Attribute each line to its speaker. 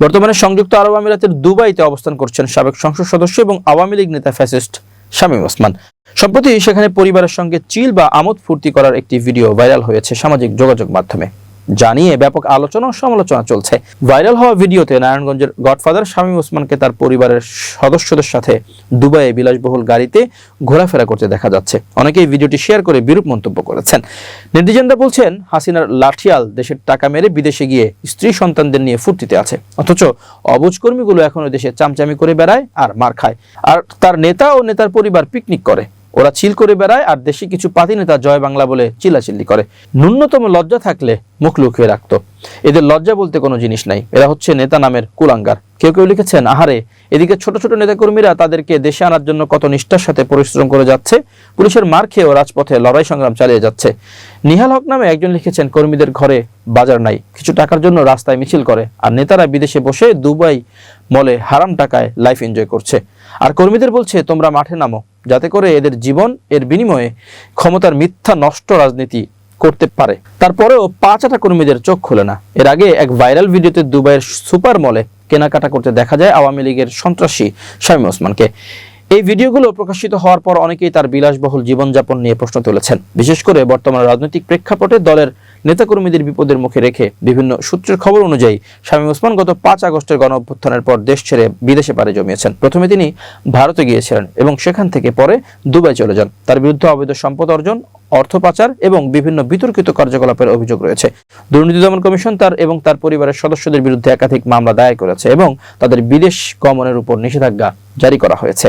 Speaker 1: বর্তমানে সংযুক্ত আরব আমিরাতের দুবাইতে অবস্থান করছেন সাবেক সংসদ সদস্য এবং আওয়ামী লীগ নেতা ফ্যাসিস্ট শামীম ওসমান। সম্প্রতি সেখানে পরিবারের সঙ্গে চিল বা আমোদ ফুর্তি করার একটি ভিডিও ভাইরাল হয়েছে সামাজিক যোগাযোগ মাধ্যমে। জানিয়ে ব্যাপক আলোচনা ও সমালোচনা চলছে। ভাইরাল হওয়া ভিডিওতে নারায়ণগঞ্জের গডফাদার শামীম ওসমানকে তার পরিবারের সদস্যদের সাথে দুবাইয়ে বিলাসবহুল গাড়িতে ঘোরাফেরা করতে দেখা যাচ্ছে। অনেকেই ভিডিওটি শেয়ার করে বিরূপ মন্তব্য করেছেন। নেটিজেনরা বলছেন, হাসিনার লাঠিয়াল দেশের টাকা মেরে বিদেশে গিয়ে স্ত্রী সন্তানদের নিয়ে ফুর্তিতে আছে। অথচ অবুজ কর্মীগুলো এখনও দেশে চামচামি করে বেড়ায় আর মার খায়। আর তার নেতা ও নেতার পরিবার পিকনিক করে। ওরা চিল করে বেড়ায় আর দেশে কিছু পাতি নেতা জয় বাংলা বলে চিল্লাচিল্লি করে। ন্যূনতম লজ্জা থাকলে মুখ লুকিয়ে রাখতো। এদের লজ্জা বলতে কোনো জিনিস নাই। এরা হচ্ছে নেতা নামের কুলাঙ্গার। কেউ কেউ লিখেছেন, আহারে, এদিকে ছোট ছোট নেতাকর্মীরা তাদেরকে দেশে আনার জন্য কত নিষ্ঠার সাথে পরিশ্রম করে যাচ্ছে। পুলিশের মার খেয়েও রাজপথে লড়াই সংগ্রাম চালিয়ে যাচ্ছে। নিহাল হক নামে একজন লিখেছেন, কর্মীদের ঘরে বাজার নাই। কিছু টাকার জন্য রাস্তায় মিছিল করে। আর নেতারা বিদেশে বসে দুবাই মলে হারাম টাকায় লাইফ এনজয় করছে। আর কর্মীদের বলছে, তোমরা মাঠে নামো। যাতে করে এদের জীবন এর বিনিময়ে ক্ষমতার মিথ্যা নষ্ট রাজনীতি করতে পারে। তারপরেও পাঁচ আটা কর্মীদের চোখ খোলে না। এর আগে এক ভাইরাল ভিডিওতে দুবাইয়ের সুপার মলে কেনাকাটা করতে দেখা যায় আওয়ামী লীগের সন্ত্রাসী শামীম ওসমানকে। এই ভিডিওগুলো প্রকাশিত হওয়ার পর অনেকেই তার বিলাসবহুল জীবনযাপন নিয়ে প্রশ্ন তুলেছেন। বিশেষ করে বর্তমান রাজনৈতিক প্রেক্ষাপটে দলের নেতাকর্মীদের বিপদের মুখে রেখে বিভিন্ন সূত্রের খবর অনুযায়ী শামীম ওসমান গত পাঁচ আগস্টের গণ অভ্যুত্থানের পর দেশ ছেড়ে বিদেশে পাড়ি জমিয়েছেন। প্রথমে তিনি ভারতে গিয়েছিলেন এবং সেখান থেকে পরে দুবাই চলে যান। তার বিরুদ্ধে অবৈধ সম্পদ অর্জন, অর্থ পাচার এবং বিভিন্ন বিতর্কিত কার্যকলাপের অভিযোগ রয়েছে। দুর্নীতি দমন কমিশন তার এবং তার পরিবারের সদস্যদের বিরুদ্ধে একাধিক মামলা দায়ের করেছে এবং তাদের বিদেশ গমনের উপর নিষেধাজ্ঞা জারি করা হয়েছে।